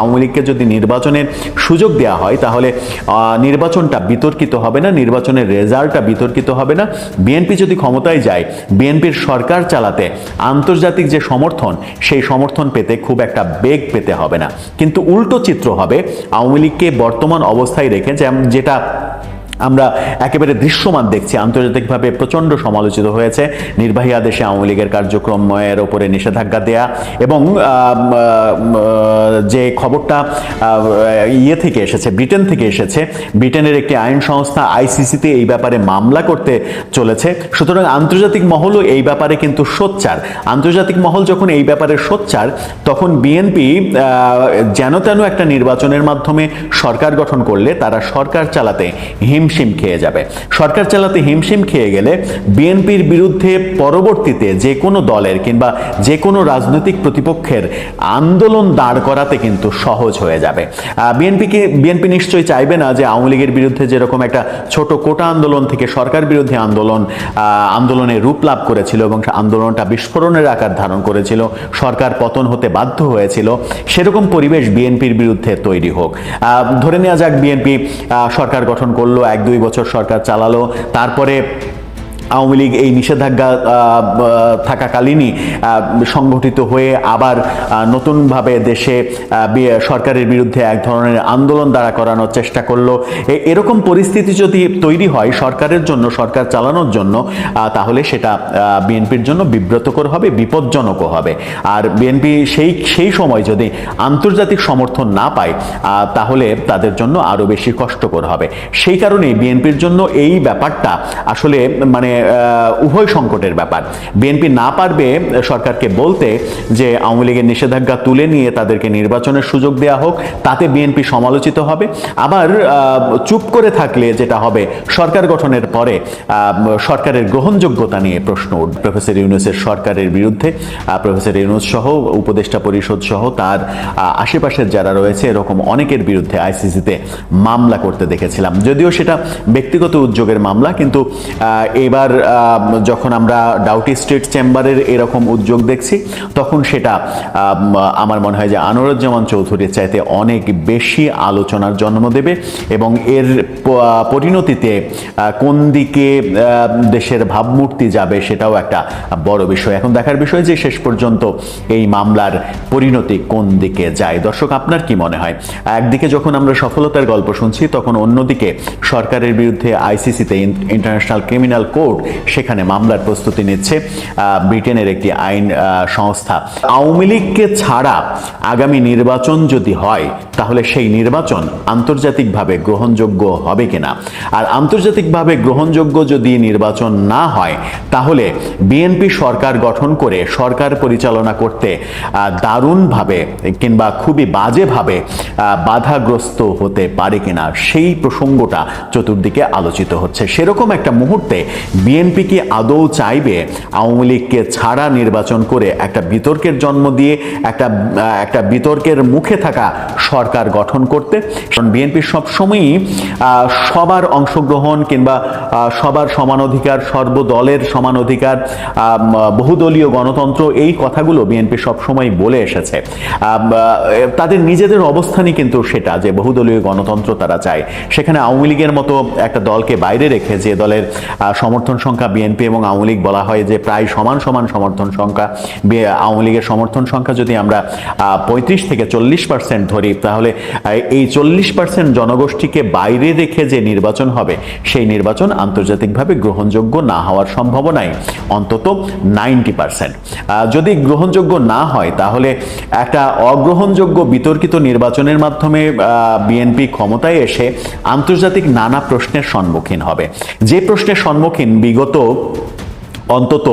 আওয়ামী লীগকে যদি নির্বাচনের সুযোগ দেওয়া হয়, তাহলে নির্বাচনটা বিতর্কিত হবে না, নির্বাচনের রেজাল্টটা বিতর্কিত হবে না। বিএনপি যদি ক্ষমতায় যায়, বিএনপির সরকার চালাতে আন্তর্জাতিক যে সমর্থন, সেই সমর্থন পেতে খুব একটা বেগ পেতে হবে না। কিন্তু উল্টো চিত্র হবে, আওয়ামী লীগকে বর্তমান অবস্থায় রেখে যেটা আমরা একেবারে দৃশ্যমান দেখছি। আন্তর্জাতিকভাবে প্রচণ্ড সমালোচিত হয়েছে। নির্বাহী আদেশে আওয়ামী লীগের কার্যক্রমের ওপরে নিষেধাজ্ঞা দেয়া এবং যে খবরটা ইয়ে থেকে এসেছে, ব্রিটেন থেকে এসেছে, ব্রিটেনের একটি আইন সংস্থা আইসিসিতে এই ব্যাপারে মামলা করতে চলেছে। সুতরাং আন্তর্জাতিক মহলও এই ব্যাপারে কিন্তু সোচ্চার। আন্তর্জাতিক মহল যখন এই ব্যাপারে সোচ্চার, তখন বিএনপি যেন তেন একটা নির্বাচনের মাধ্যমে সরকার গঠন করলে তারা সরকার চালাতে হিমশিম খেয়ে যাবে। সরকার চালাতে হিমশিম খেয়ে গেলে বিএনপির বিরুদ্ধে পরবর্তীতে যে কোনো দলের কিংবা যে কোনো রাজনৈতিক প্রতিপক্ষের আন্দোলন দাঁড় করাতে কিন্তু সহজ হয়ে যাবে। বিএনপিকে বিএনপি নিশ্চয়ই চাইবে না যে আওয়ামী লীগের বিরুদ্ধে যেরকম একটা ছোট কোটা আন্দোলন থেকে সরকার বিরোধী আন্দোলন আন্দোলনে রূপ লাভ করেছিল এবং আন্দোলনটা বিস্ফোরণের আকার ধারণ করেছিল, সরকার পতন হতে বাধ্য হয়েছিল, সেরকম পরিবেশ বিএনপির বিরুদ্ধে তৈরি হোক। ধরে নেওয়া যাক বিএনপি সরকার গঠন করল, এক দুই বছর সরকার চালালো। তারপরে আওয়ামী লীগ এই নিষেধাজ্ঞা থাকাকালীনই সংগঠিত হয়ে আবার নতুনভাবে দেশে সরকারের বিরুদ্ধে এক ধরনের আন্দোলন দাঁড়া করানোর চেষ্টা করল। এরকম পরিস্থিতি যদি তৈরি হয় সরকারের জন্য, সরকার চালানোর জন্য তাহলে সেটা বিএনপির জন্য বিব্রতকর হবে, বিপজ্জনকও হবে। আর বিএনপি সেই সেই সময় যদি আন্তর্জাতিক সমর্থন না পায় তাহলে তাদের জন্য আরও বেশি কষ্টকর হবে। সেই কারণে বিএনপির জন্য এই ব্যাপারটা আসলে মানে উভয় সংকটের ব্যাপার। বিএনপি না পারবে সরকারকে বলতে যে আওয়ামী লীগের নিষেধাজ্ঞা তুলে নিয়ে তাদেরকে নির্বাচনের সুযোগ দেওয়া হোক তাতে বিএনপি সমালোচিত হবে। আবার চুপ করে থাকলে যেটা হবে সরকার গঠনের পরে সরকারের গ্রহণযোগ্যতা নিয়ে প্রশ্ন উঠবে। প্রফেসর ইউনুসের সরকারের বিরুদ্ধে প্রফেসর ইউনুস সহ উপদেষ্টা পরিষদ সহ তার আশেপাশের যারা রয়েছে এরকম অনেকের বিরুদ্ধে আইসিসিতে মামলা করতে দেখেছিলাম। যদিও সেটা ব্যক্তিগত উদ্যোগের মামলা কিন্তু আহ, এবার যখন আমরা ডাউটি স্ট্রিট চেম্বারের এরকম উদ্যোগ দেখছি, তখন সেটা আমার মনে হয় যে আনোয়ারুজ্জামান চৌধুরীর চাইতে অনেক বেশি আলোচনার জন্ম দেবে এবং এর পরিণতিতে কোন দিকে দেশের ভাবমূর্তি যাবে সেটাও একটা বড় বিষয়। এখন দেখার বিষয় যে শেষ পর্যন্ত এই মামলার পরিণতি কোন দিকে যায়। দর্শক, আপনার কি মনে হয়? একদিকে যখন আমরা সফলতার গল্প শুনছি, তখন অন্যদিকে সরকারের বিরুদ্ধে আইসিসিতে ইন্টারন্যাশনাল ক্রিমিনাল কোর্ট সেখানে মামলার প্রস্তুতি নিচ্ছে ব্রিটেনের একটি আইন সংস্থা। আওয়ামী লীগকে ছাড়া আগামী নির্বাচন যদি হয়, তাহলে সেই নির্বাচন আন্তর্জাতিকভাবে গ্রহণযোগ্য হবে কিনা? আর আন্তর্জাতিকভাবে গ্রহণযোগ্য যদি নির্বাচন না হয়, তাহলে বিএনপি সরকার গঠন করে সরকার পরিচালনা করতে দারুণভাবে কিংবা খুবই বাজেভাবে বাধাগ্রস্ত হতে পারে কিনা? সেই প্রসঙ্গটা চতুর্দিকে আলোচিত হচ্ছে। সেরকম একটা মুহূর্তে বিএনপি কি আদৌ চাইবে আওয়ামী লীগকে ছাড়া নির্বাচন করে একটা বিতর্কের জন্ম দিয়ে একটা একটা বিতর্কের মুখে থাকা সরকার গঠন করতে? কারণ বিএনপি সবসময়ই সবার অংশগ্রহণ কিংবা সবার সমান অধিকার সর্বদলের সমান অধিকার বহুদলীয় গণতন্ত্র এই কথাগুলো বিএনপি সবসময় বলে এসেছে। তাদের নিজেদের অবস্থানই কিন্তু সেটা যে বহুদলীয় গণতন্ত্র তারা চায়। সেখানে আওয়ামী লীগের মতো একটা দলকে বাইরে রেখে যে দলের আহ, সমর্থন সংখ্যা বিএনপি এবং আওয়ামী লীগ বলা হয় যে প্রায় সমান সমান সমর্থন সংখ্যা আওয়ামী লীগের সমর্থন সংখ্যা যদি আমরা পঁয়ত্রিশ থেকে চল্লিশ পার্সেন্ট ধরি, তাহলে এই চল্লিশ পার্সেন্ট জনগোষ্ঠীকে বাইরে রেখে যে নির্বাচন হবে, সেই নির্বাচন আন্তর্জাতিকভাবে গ্রহণযোগ্য না হওয়ার সম্ভাবনাই অন্তত নাইনটি পার্সেন্ট যদি গ্রহণযোগ্য না হয়, তাহলে একটা অগ্রহণযোগ্য বিতর্কিত নির্বাচনের মাধ্যমে বিএনপি ক্ষমতায় এসে আন্তর্জাতিক নানা প্রশ্নের সম্মুখীন হবে। যে প্রশ্নের সম্মুখীন বিগত অন্তত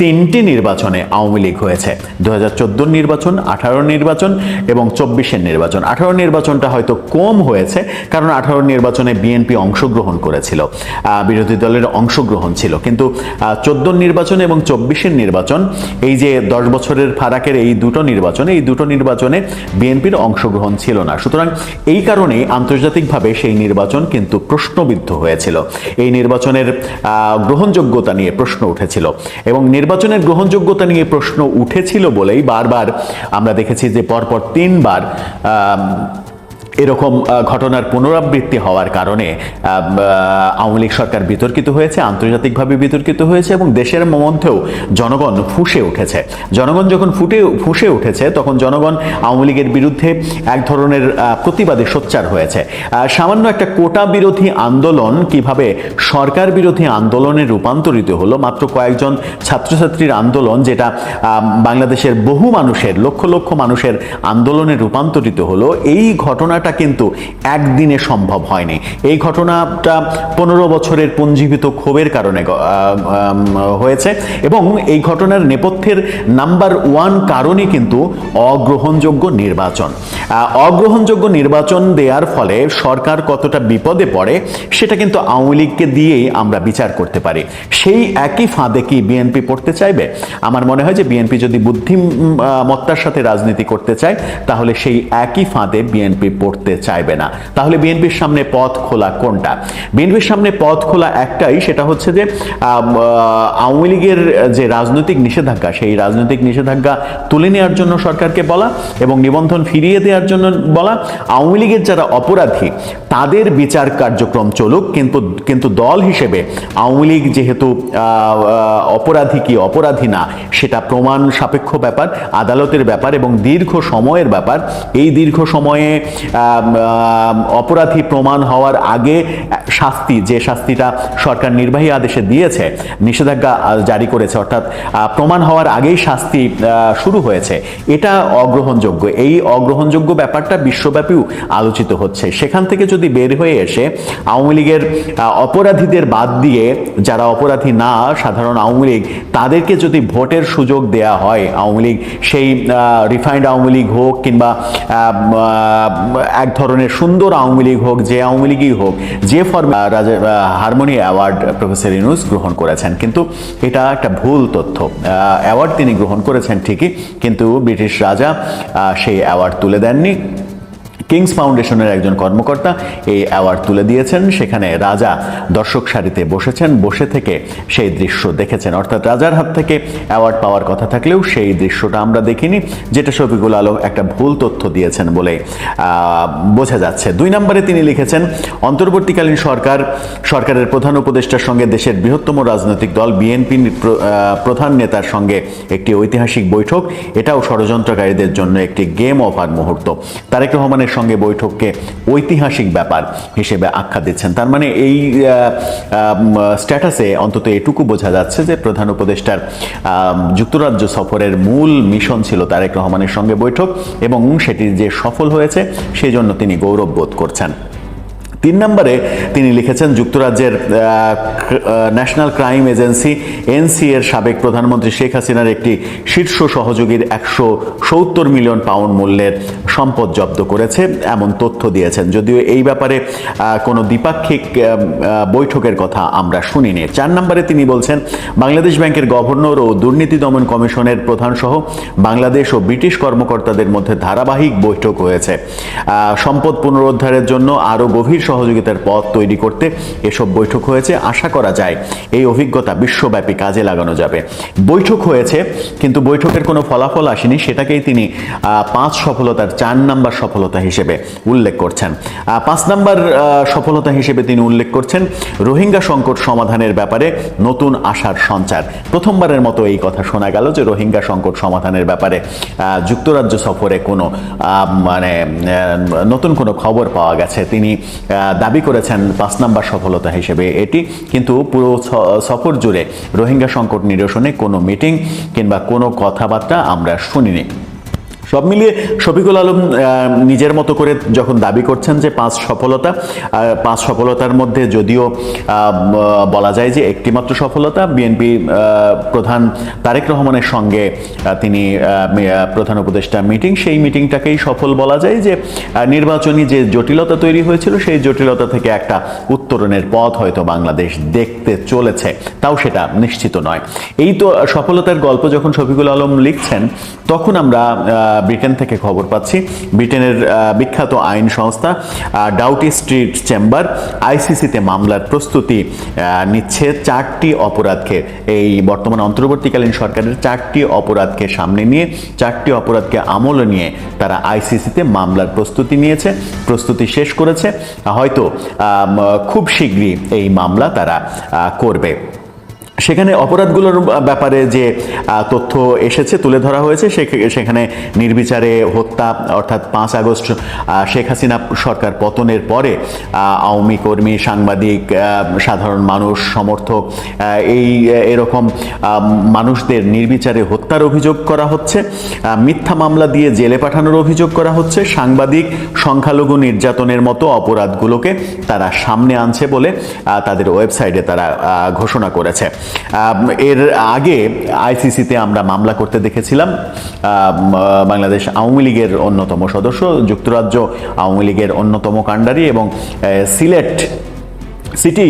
তিনটি নির্বাচনে আওয়ামী লীগ হয়েছে। দু হাজার চোদ্দ নির্বাচন আঠারো নির্বাচন এবং চব্বিশের নির্বাচন। আঠারো নির্বাচনটা হয়তো কম হয়েছে কারণ আঠারো নির্বাচনে বিএনপি অংশগ্রহণ করেছিল। বিরোধী দলের অংশগ্রহণ ছিল। কিন্তু চোদ্দ নির্বাচন এবং চব্বিশের নির্বাচন, এই যে দশ বছরের ফারাকের এই দুটো নির্বাচনে, এই দুটো নির্বাচনে বিএনপির অংশগ্রহণ ছিল না। সুতরাং এই কারণেই আন্তর্জাতিকভাবে সেই নির্বাচন কিন্তু প্রশ্নবিদ্ধ হয়েছিল। এই নির্বাচনের গ্রহণযোগ্যতা নিয়ে প্রশ্ন উঠেছিল। হয়েছিল এবং নির্বাচনের গ্রহণযোগ্যতা নিয়ে প্রশ্ন উঠেছিল বলেই বারবার আমরা দেখেছি যে পরপর তিনবার এরকম ঘটনার পুনরাবৃত্তি হওয়ার কারণে আওয়ামী লীগ সরকার বিতর্কিত হয়েছে, আন্তর্জাতিকভাবে বিতর্কিত হয়েছে এবং দেশের মধ্যেও জনগণ ফুঁসে উঠেছে। জনগণ যখন ফুটে, ফুঁসে উঠেছে, তখন জনগণ আওয়ামী লীগের বিরুদ্ধে এক ধরনের প্রতিবাদে সোচ্চার হয়েছে। সামান্য একটা কোটা বিরোধী আন্দোলন কীভাবে সরকার বিরোধী আন্দোলনে রূপান্তরিত হলো, মাত্র কয়েকজন ছাত্রছাত্রীর আন্দোলন যেটা বাংলাদেশের বহু মানুষের, লক্ষ লক্ষ মানুষের আন্দোলনে রূপান্তরিত হলো, এই ঘটনাটা কিন্তু একদিনে সম্ভব হয়নি। এই ঘটনাটা পনেরো বছরের পুঞ্জীভূত ক্ষোভের কারণে হয়েছে এবং এই ঘটনার নেপথ্যের নাম্বার ওয়ান কারণই কিন্তু অগ্রহণযোগ্য নির্বাচন। অগ্রহণযোগ্য নির্বাচন দেওয়ার ফলে সরকার কতটা বিপদে পড়ে সেটা কিন্তু আওয়ামী লীগকে দিয়েই আমরা বিচার করতে পারি। সেই একই ফাঁদে কি বিএনপি পড়তে চাইবে? আমার মনে হয় যে বিএনপি যদি বুদ্ধিমত্তার সাথে রাজনীতি করতে চায়, তাহলে সেই একই ফাঁদে বিএনপি পড়তে চাইবে না। তাহলে বিএনপির সামনে পথ খোলা কোনটা? বিএনপির সামনে পথ খোলা একটাই, সেটা হচ্ছে যে আওয়ামী লীগের যে রাজনৈতিক নিষেধাজ্ঞা, সেই রাজনৈতিক নিষেধাজ্ঞা তুলে নেওয়ার জন্য সরকারকে বলা এবং নিবন্ধন ফিরিয়ে দেওয়ার জন্য বলা। আওয়ামী লীগের যারা অপরাধী, তাদের বিচার কার্যক্রম চলুক, কিন্তু কিন্তু দল হিসেবে আওয়ামী লীগ যেহেতু অপরাধী কি অপরাধী না, সেটা প্রমাণ সাপেক্ষ ব্যাপার, আদালতের ব্যাপার এবং দীর্ঘ সময়ের ব্যাপার। এই দীর্ঘ সময়ে অপরাধী প্রমাণ হওয়ার আগে শাস্তি, যে শাস্তিটা সরকার নির্বাহী আদেশে দিয়েছে, নিষেধাজ্ঞা জারি করেছে, অর্থাৎ প্রমাণ হওয়ার আগেই শাস্তি শুরু হয়েছে, এটা অগ্রহণযোগ্য। এই অগ্রহণযোগ্য ব্যাপারটা বিশ্বব্যাপীও আলোচিত হচ্ছে। সেখান থেকে যদি বের হয়ে এসে আওয়ামী লীগের অপরাধীদের বাদ দিয়ে যারা অপরাধী না, সাধারণ আওয়ামী লীগ, তাদেরকে যদি ভোটের সুযোগ দেয়া হয়, আওয়ামী লীগ সেই রিফাইন্ড আওয়ামী লীগ হোক কিংবা এক ধরনের সুন্দর আওয়ামী লীগ হোক, যে আওয়ামী লীগই হোক, যে ফর্মে রাজা হারমোনি অ্যাওয়ার্ড প্রফেসর ইনুস গ্রহণ করেছেন। কিন্তু এটা একটা ভুল তথ্য। অ্যাওয়ার্ড তিনি গ্রহণ করেছেন ঠিকই, কিন্তু ব্রিটিশ রাজা সেই অ্যাওয়ার্ড তুলে দেননি। কিংস ফাউন্ডেশনের একজন কর্মকর্তা এই অ্যাওয়ার্ড তুলে দিয়েছেন। সেখানে রাজা দর্শক সারিতে বসেছেন। বসে থেকে সেই দৃশ্য দেখেছেন। অর্থাৎ রাজার হাত থেকে অ্যাওয়ার্ড পাওয়ার কথা থাকলেও সেই দৃশ্যটা আমরা দেখিনি, যেটা শফিকুল আলম একটা ভুল তথ্য দিয়েছেন বলে বোঝা যাচ্ছে। দুই নম্বরে তিনি লিখেছেন, অন্তর্বর্তীকালীন সরকার, সরকারের প্রধান উপদেষ্টার সঙ্গে দেশের বৃহত্তম রাজনৈতিক দল বিএনপি প্রধান নেতার সঙ্গে একটি ঐতিহাসিক বৈঠক। এটাও ষড়যন্ত্রকারীদের জন্য একটি গেম ওভার মুহূর্ত। তারেক রহমানের সঙ্গে বৈঠককে ঐতিহাসিক ব্যাপার হিসেবে আখ্যা দিচ্ছেন। তার মানে এই স্ট্যাটাসে অন্তত এটুকু বোঝা যাচ্ছে যে প্রধান উপদেষ্টার যুক্তরাজ্য সফরের মূল মিশন ছিল তারেক রহমানের সঙ্গে বৈঠক এবং সেটি যে সফল হয়েছে সেই জন্য তিনি গৌরব বোধ করছেন। তিন নম্বরে তিনি লিখেছেন যুক্তরাজ্যের ন্যাশনাল ক্রাইম এজেন্সি এনসি এর সাবেক প্রধানমন্ত্রী শেখ হাসিনার একটি শীর্ষ সহযোগীর একশো সত্তর মিলিয়ন পাউন্ড মূল্যের সম্পদ জব্দ করেছে, এমন তথ্য দিয়েছেন। যদিও এই ব্যাপারে কোনো দ্বিপাক্ষিক বৈঠকের কথা আমরা শুনিনি। চার নম্বরে তিনি বলছেন, বাংলাদেশ ব্যাংকের গভর্নর ও দুর্নীতি দমন কমিশনের প্রধান সহ বাংলাদেশ ও ব্রিটিশ কর্মকর্তাদের মধ্যে ধারাবাহিক বৈঠক হয়েছে। সম্পদ পুনরুদ্ধারের জন্য আরও গভীর সহযোগিতার পথ তৈরি করতে এসব বৈঠক হয়েছে, আশা করা যায় এই অভিজ্ঞতা বিশ্বব্যাপী কাজে লাগানো যাবে। বৈঠক হয়েছে, কিন্তু বৈঠকের কোনো ফলাফল আসেনি, সেটাকেই তিনি পাঁচ সফলতার চার নাম্বার সফলতা হিসেবে উল্লেখ করছেন। পাঁচ নাম্বার সফলতা হিসেবে তিনি উল্লেখ করছেন রোহিঙ্গা সংকট সমাধানের ব্যাপারে নতুন আশার সঞ্চার। প্রথমবারের মতো এই কথা শোনা গেল যে রোহিঙ্গা সংকট সমাধানের ব্যাপারে যুক্তরাজ্য সফরে কোনো মানে নতুন কোনো খবর পাওয়া গেছে। তিনি দাবি করেছেন পাঁচ নাম্বার সফলতা হিসেবে এটি। কিন্তু পুরো সফর জুড়ে রোহিঙ্গা সংকট নিরসনে কোনো মিটিং কিংবা কোনো কথাবার্তা আমরা শুনিনি। সব মিলিয়ে শফিকুল আলম নিজের মতো করে যখন দাবি করছেন যে পাঁচ সফলতা পাঁচ সফলতার মধ্যে যদিও বলা যায় যে একটিমাত্র সফলতা বিএনপি প্রধান তারেক রহমানের সঙ্গে তিনি প্রধান উপদেষ্টা মিটিং, সেই মিটিংটাকেই সফল বলা যায় যে নির্বাচনী যে জটিলতা তৈরি হয়েছিল, সেই জটিলতা থেকে একটা উত্তরণের পথ হয়তো বাংলাদেশ দেখতে চলেছে, তাও সেটা নিশ্চিত নয়। এই তো সফলতার গল্প যখন শফিকুল আলম লিখছেন, তখন আমরা ব্রিটেন থেকে খবর পাচ্ছি। ব্রিটেনের বিখ্যাত আইন সংস্থা ডাউটি স্ট্রিট চেম্বার, আইসিসিতে মামলার প্রস্তুতি নিচ্ছে চারটি অপরাধকে। এই বর্তমান অন্তর্বর্তীকালীন সরকারের চারটি অপরাধকে সামনে নিয়ে, চারটি অপরাধকে আমল নিয়ে তারা আইসিসিতে মামলার প্রস্তুতি নিয়েছে, প্রস্তুতি শেষ করেছে। হয়তো খুব শীঘ্রই এই মামলা তারা করবে। সেখানে অপরাধগুলোর ব্যাপারে যে তথ্য এসেছে, তুলে ধরা হয়েছে সেখানে নির্বিচারে হত্যা, অর্থাৎ পাঁচ আগস্ট শেখ হাসিনা সরকার পতনের পরে আওয়ামী কর্মী, সাংবাদিক সাধারণ মানুষ, সমর্থক এই এরকম মানুষদের নির্বিচারে হত্যার অভিযোগ করা হচ্ছে মিথ্যা মামলা দিয়ে জেলে পাঠানোর অভিযোগ করা হচ্ছে, সাংবাদিক সংখ্যালঘু নির্যাতনের মতো অপরাধগুলোকে তারা সামনে আনছে বলে তাদের ওয়েবসাইটে তারা ঘোষণা করেছে। এর আগে আইসিসিতে আমরা মামলা করতে দেখেছিলাম। বাংলাদেশ আওয়ামী লীগের অন্যতম সদস্য, যুক্তরাজ্য আওয়ামী লীগের অন্যতম কাণ্ডারি এবং সিলেট সিটি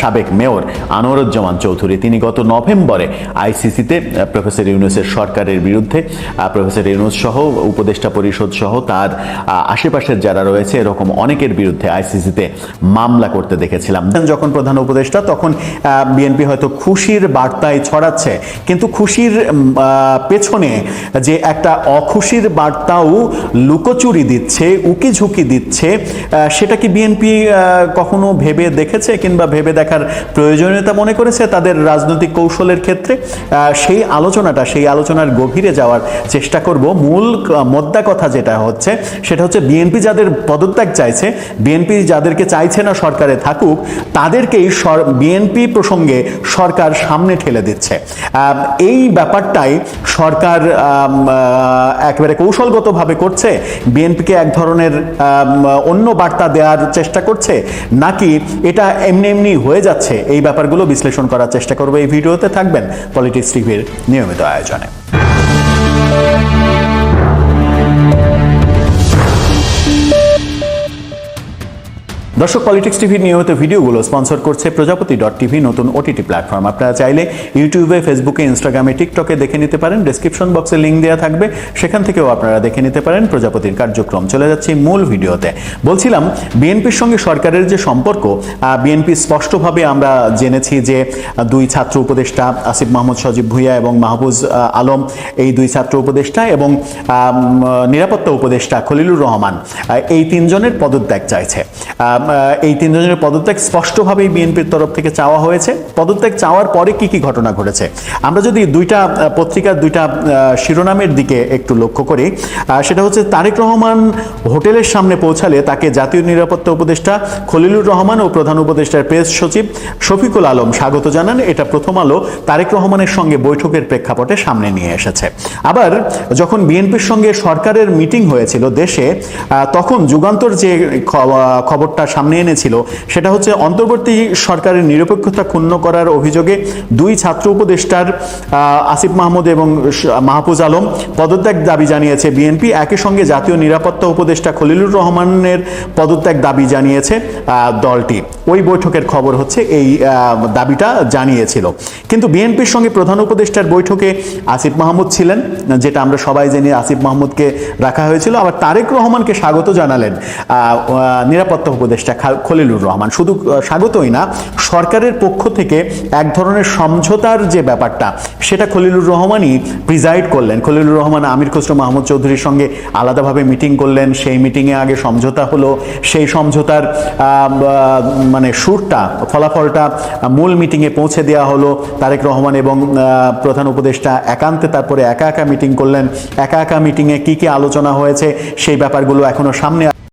সাবেক মেয়র আনোয়ারুজ্জামান চৌধুরী। তিনি গত নভেম্বরে আইসিসিতে প্রফেসর ইউনুসের সরকারের বিরুদ্ধে প্রফেসর ইউনুস সহ, উপদেষ্টা পরিষদ সহ তার আশেপাশের যারা রয়েছে, এরকম অনেকের বিরুদ্ধে আইসিসিতে মামলা করতে দেখেছিলাম। যখন প্রধান উপদেষ্টা, তখন বিএনপি হয়তো খুশির বার্তায় ছড়াচ্ছে, কিন্তু খুশির পেছনে যে একটা অখুশির বার্তাও লুকোচুরি দিচ্ছে উকি ঝুঁকি দিচ্ছে সেটা কি বিএনপি কখনো ভেবে দেখেছে কিংবা ভেবে দেখার প্রয়োজনীয়তা মনে করেছে তাদের রাজনৈতিক কৌশলের ক্ষেত্রে সেই আলোচনাটা, সেই আলোচনার গভীরে যাওয়ার চেষ্টা করব। মূল মোদ্দা কথা যেটা হচ্ছে, সেটা হচ্ছে বিএনপি যাদের পদত্যাগ চাইছে, বিএনপি যাদেরকে চাইছে না সরকারে থাকুক, তাদেরকেই বিএনপি প্রসঙ্গে সরকার সামনে ঠেলে দিচ্ছে। এই ব্যাপারটাই সরকার একেবারে কৌশলগতভাবে করছে। বিএনপিকে এক ধরনের অন্য বার্তা দেওয়ার চেষ্টা করছে, নাকি এটা এমনি এমনি হয়ে যাচ্ছে। এই ব্যাপারগুলো বিশ্লেষণ করার চেষ্টা করব এই ভিডিওতে। থাকবেন পলিটিক্স টিভির নিয়মিত আয়োজনে। দর্শক পলিটিক্স টিভির নিয়মিত ভিডিওগুলো স্পন্সর করছে প্রজাপতি ডট টিভি নতুন ওটিটি প্ল্যাটফর্ম আপনারা চাইলে ইউটিউবে ফেসবুকে ইনস্টাগ্রামে টিকটকে দেখে নিতে পারেন। ডিসক্রিপশন বক্সে লিঙ্ক দেওয়া থাকবে। সেখান থেকেও আপনারা দেখে নিতে পারেন প্রজাপতির কার্যক্রম। চলে যাচ্ছে মূল ভিডিওতে। বলছিলাম, বিএনপির সঙ্গে সরকারের যে সম্পর্ক বিএনপি স্পষ্টভাবে আমরা জেনেছি যে দুই ছাত্র উপদেষ্টা আসিফ মাহমুদ, সজীব ভুইয়া এবং মাহবুজ আলম এই দুই ছাত্র উপদেষ্টা এবং নিরাপত্তা উপদেষ্টা খলিলুর রহমান এই তিনজনের পদত্যাগ চাইছে। এই তিনজনের পদত্যাগ স্পষ্টভাবেই বিএনপির তরফ থেকে চাওয়া হয়েছে। পদত্যাগ চাওয়ার পরে কি কি ঘটনা ঘটেছে? আমরা যদি দুইটা পত্রিকার দুইটা শিরোনামের দিকে একটু লক্ষ্য করি সেটা হচ্ছে তারেক রহমান হোটেলের সামনে পৌঁছালে তাকে জাতীয় নিরাপত্তা উপদেষ্টা খলিলুর রহমান ও প্রধান উপদেষ্টার প্রেস সচিব শফিকুল আলম স্বাগত জানান। এটা প্রথম আলো তারেক রহমানের সঙ্গে বৈঠকের প্রেক্ষাপটে সামনে নিয়ে এসেছে। আবার যখন বিএনপির সঙ্গে সরকারের মিটিং হয়েছিল দেশে তখন যুগান্তর যে খবরটা সামনে এনেছিল। সেটা হচ্ছে অন্তর্বর্তী সরকারের নিরপেক্ষতা ক্ষুণ্ণ করার অভিযোগে দুই ছাত্র উপদেষ্টার আসিফ মাহমুদ এবং মাহফুজ আলম পদত্যাগ দাবি জানিয়েছে। বিএনপি একই সঙ্গে জাতীয় নিরাপত্তা উপদেষ্টা খলিলুর রহমানের পদত্যাগ দাবি জানিয়েছে দলটি। ওই বৈঠকের খবর হচ্ছে এই দাবিটা জানিয়েছিল। কিন্তু বিএনপির সঙ্গে প্রধান উপদেষ্টার বৈঠকে আসিফ মাহমুদ ছিলেন, যেটা আমরা সবাই জানি আসিফ মাহমুদকে রাখা হয়েছিল। আবার তারেক রহমানকে স্বাগত জানালেন নিরাপত্তা উপদেষ্টা খা- খলিলুর রহমান। শুধু স্বাগতই না, সরকারের পক্ষ থেকে এক ধরনের সমঝোতার যে ব্যাপারটা, সেটা খলিলুর রহমানই প্রিজাইড করলেন। খলিলুর রহমান, আমির খসরু মাহমুদ চৌধুরীর সঙ্গে আলাদাভাবে মিটিং করলেন। সেই মিটিংয়ে আগে সমঝোতা হলো। সেই সমঝোতার মানে সুরটা, ফলাফলটা মূল মিটিংয়ে পৌঁছে দেওয়া হলো। তারেক রহমান এবং প্রধান উপদেষ্টা একান্তে তারপরে একা একা মিটিং করলেন। একা একা মিটিংয়ে কি কি আলোচনা হয়েছে, সেই ব্যাপারগুলো এখনও সামনে